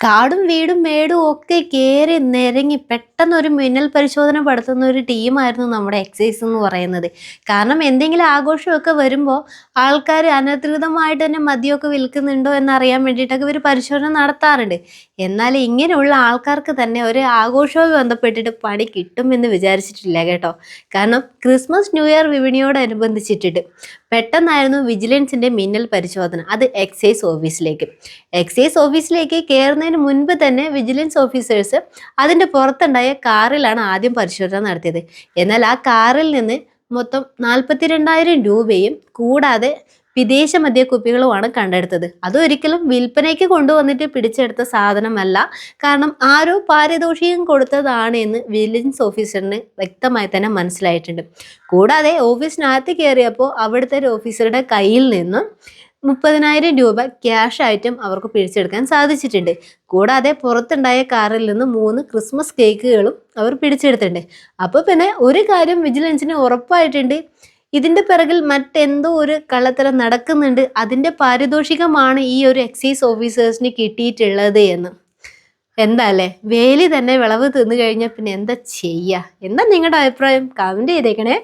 കാടും വീടും മേടും ഒക്കെ കയറി നിരങ്ങി പെട്ടെന്ന് ഒരു മിന്നൽ പരിശോധന നടത്തുന്ന ഒരു ടീമായിരുന്നു നമ്മുടെ എക്സൈസ് എന്ന് പറയുന്നത്. കാരണം എന്തെങ്കിലും ആഘോഷമൊക്കെ വരുമ്പോൾ ആൾക്കാർ അനധികൃതമായിട്ട് തന്നെ മദ്യമൊക്കെ വിൽക്കുന്നുണ്ടോ എന്നറിയാൻ വേണ്ടിയിട്ടൊക്കെ ഇവർ പരിശോധന നടത്താറുണ്ട്. എന്നാൽ ഇങ്ങനെയുള്ള ആൾക്കാർക്ക് തന്നെ ഒരു ആഘോഷവുമായി ബന്ധപ്പെട്ടിട്ട് പണി കിട്ടുമെന്ന് വിചാരിച്ചിട്ടില്ല കേട്ടോ. കാരണം ക്രിസ്മസ് ന്യൂ ഇയർ വിപണിയോടനുബന്ധിച്ചിട്ടിട്ട് പെട്ടെന്നായിരുന്നു വിജിലൻസിന്റെ മിന്നൽ പരിശോധന. അത് എക്സൈസ് ഓഫീസിലേക്ക്. എക്സൈസ് ഓഫീസിലേക്ക് കയറുന്നതിന് മുൻപ് തന്നെ വിജിലൻസ് ഓഫീസേഴ്സ് അതിന്റെ പുറത്തുണ്ടായ കാറിലാണ് ആദ്യം പരിശോധന നടത്തിയത്. എന്നാൽ ആ കാറിൽ നിന്ന് മൊത്തം നാൽപ്പത്തിരണ്ടായിരം രൂപയും കൂടാതെ വിദേശ മദ്യക്കുപ്പികളുമാണ് കണ്ടെടുത്തത്. അതൊരിക്കലും വിൽപ്പനയ്ക്ക് കൊണ്ടുവന്നിട്ട് പിടിച്ചെടുത്ത സാധനമല്ല. കാരണം ആരോ പാരിതോഷികം കൊടുത്തതാണ് എന്ന് വിജിലൻസ് ഓഫീസറിന് വ്യക്തമായി തന്നെ മനസ്സിലായിട്ടുണ്ട്. കൂടാതെ ഓഫീസിനകത്ത് കയറിയപ്പോൾ അവിടുത്തെ ഒരു ഓഫീസറുടെ കയ്യിൽ നിന്നും മുപ്പതിനായിരം രൂപ ക്യാഷ് ആയിട്ടും അവർക്ക് പിടിച്ചെടുക്കാൻ സാധിച്ചിട്ടുണ്ട്. കൂടാതെ പുറത്തുണ്ടായ കാറിൽ നിന്ന് മൂന്ന് ക്രിസ്മസ് കേക്കുകളും അവർ പിടിച്ചെടുത്തിട്ടുണ്ട്. അപ്പോൾ പിന്നെ ഒരു കാര്യം വിജിലൻസിന് ഉറപ്പായിട്ടുണ്ട്. ഇതിന്റെ പിറകിൽ മറ്റെന്തോ ഒരു കള്ളത്തരം നടക്കുന്നുണ്ട്. അതിന്റെ പാരിതോഷികമാണ് ഈ ഒരു എക്സൈസ് ഓഫീസേഴ്സിന് കിട്ടിയിട്ടുള്ളത് എന്ന്. എന്താ അല്ലേ? വേലി തന്നെ വിളവ് തിന്നു കഴിഞ്ഞാൽ പിന്നെ എന്താ ചെയ്യുക എന്താ നിങ്ങളുടെ അഭിപ്രായം? കമന്റ് ചെയ്തേക്കണേ.